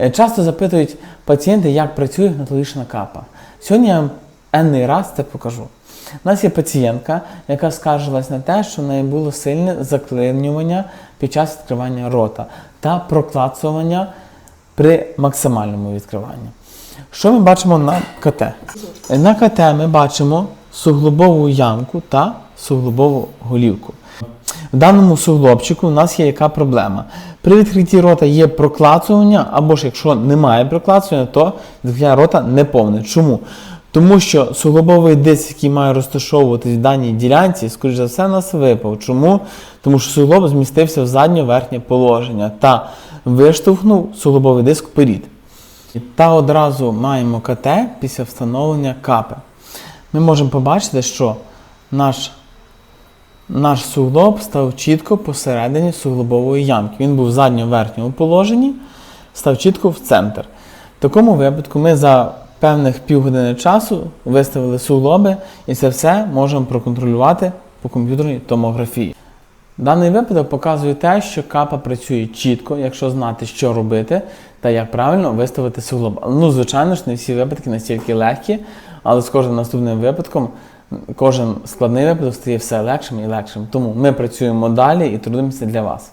Е, Часто запитують пацієнти, як працює гнатологічна капа. Сьогодні я вам енний раз це покажу. У нас є пацієнтка, яка скаржилась на те, що в неї було сильне заклинювання під час відкривання рота та проклацування при максимальному відкриванні. Що ми бачимо на КТ? Е, На КТ ми бачимо суглобову ямку та суглобову голівку. В даному суглобчику у нас є яка проблема. При відкритті рота є проклацування, або ж якщо немає проклацування, то відкриття рота не повне. Чому? Тому що суглобовий диск, який має розташовуватись в даній ділянці, скоріш за все, нас випав. Чому? Тому що суглоб змістився в заднє верхнє положення та виштовхнув суглобовий диск вперед. Та одразу маємо КТ після встановлення капи. Ми можемо побачити, що наш наш суглоб став чітко посередині суглобової ямки. Він був в задньо-верхньому положенні, став чітко в центр. В такому випадку ми за певних півгодини часу виставили суглоби і це все можемо проконтролювати по комп'ютерній томографії. Даний випадок показує те, що капа працює чітко, якщо знати, що робити та як правильно виставити суглоб. Ну, звичайно ж, не всі випадки настільки легкі, але з кожним наступним випадком кожен складний випадок стає все легшим і легшим. Тому ми працюємо далі і трудимося для вас.